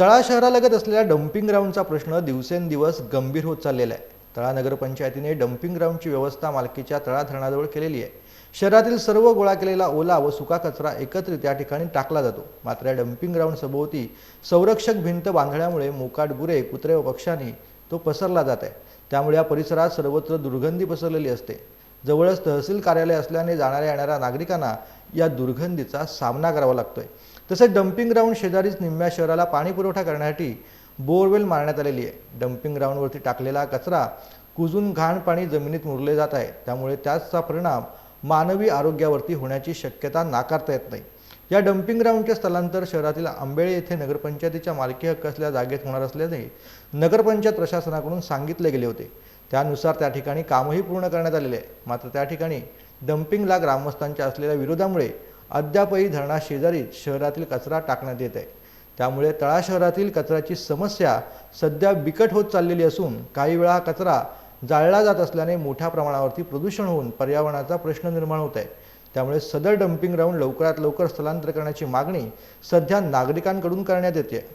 तळा शहरालगत असलेल्या डम्पिंग ग्राउंडचा प्रश्न दिवसेंदिवस गंभीर होत चाललेला आहे. तळा नगरपंचायतीने डम्पिंग ग्राउंडची व्यवस्था मालकीच्या तळा धरणाजवळ केलेली आहे. शहरातील सर्व गोळा केलेला ओला व सुका कचरा एकत्रित या ठिकाणी टाकला जातो. मात्र या डम्पिंग ग्राउंड सभोवती संरक्षक भिंत बांधल्यामुळे मोकाट गुरे कुत्रे व पक्ष्यांनी तो पसरला जात आहे. त्यामुळे या परिसरात सर्वत्र दुर्गंधी पसरलेली असते. जवळच तहसील कार्यालय असल्याने जाणाऱ्या येणाऱ्या नागरिकांना या दुर्गंधीचा सामना करावा लागतोय. तसेच डम्पिंग ग्राउंड शेजारीच निम्म्या शहराला पाणी पुरवठा करण्यासाठी बोरवेल मारण्यात आलेली आहे. डम्पिंग ग्राउंडवरती टाकलेला कचरा कुजून घाण पाणी जमिनीत मुरले जात आहे. त्यामुळे त्याचा परिणाम मानवी आरोग्यावरती होण्याची शक्यता नाकारता येत नाही. या डम्पिंग ग्राउंडचे स्थलांतर शहरातील आंबेळे येथे नगरपंचायतीच्या मालकी हक्क असलेल्या जागेत होणार असल्याने नगरपंचायत प्रशासनाकडून सांगितले गेले होते. त्यानुसार त्या ठिकाणी कामही पूर्ण करण्यात आलेले आहे. मात्र त्या ठिकाणी डम्पिंगला ग्रामस्थांच्या असलेल्या विरोधामुळे अद्यापही धरणाशेजारी शहरातील कचरा टाकण्यात येत आहे त्यामुळे तळा शहरातील कचऱ्याची समस्या सध्या बिकट होत चाललेली असून काही वेळा कचरा जाळला जात असल्याने मोठ्या प्रमाणावरती प्रदूषण होऊन पर्यावरणाचा प्रश्न निर्माण होत आहे त्यामुळे सदर डम्पिंग ग्राउंड लवकरात लवकर स्थलांतर करण्याची मागणी सध्या नागरिकांकडून करण्यात येते